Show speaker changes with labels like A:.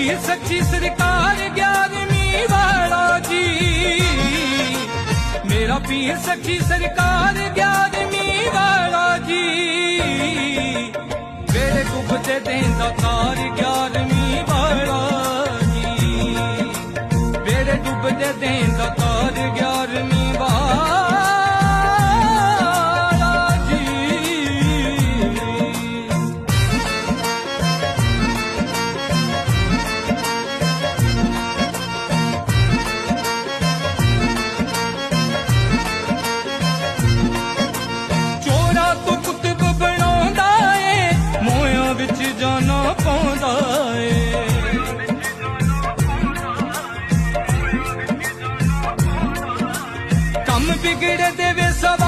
A: ਪੀਰ ਸੱਚੀ ਸਰਕਾਰ ਗਿਆਰਵੀਂ ਵਾਲਾ ਜੀ। ਮੇਰਾ ਪੀਰ ਸੱਚੀ ਸਰਕਾਰ ਗਿਆਰਵੀਂ ਵਾਲਾ ਜੀ। ਮੇਰੇ ਡੁੱਬਦੇ ਦੇਂ ਦਾ ਕਾਰ ਗਿਆਰਵੀਂ ਵਾਲਾ ਜੀ। ਵੇੜੇ ਡੁੱਬਦੇ ਦੇਂ बिगड़ देवे सब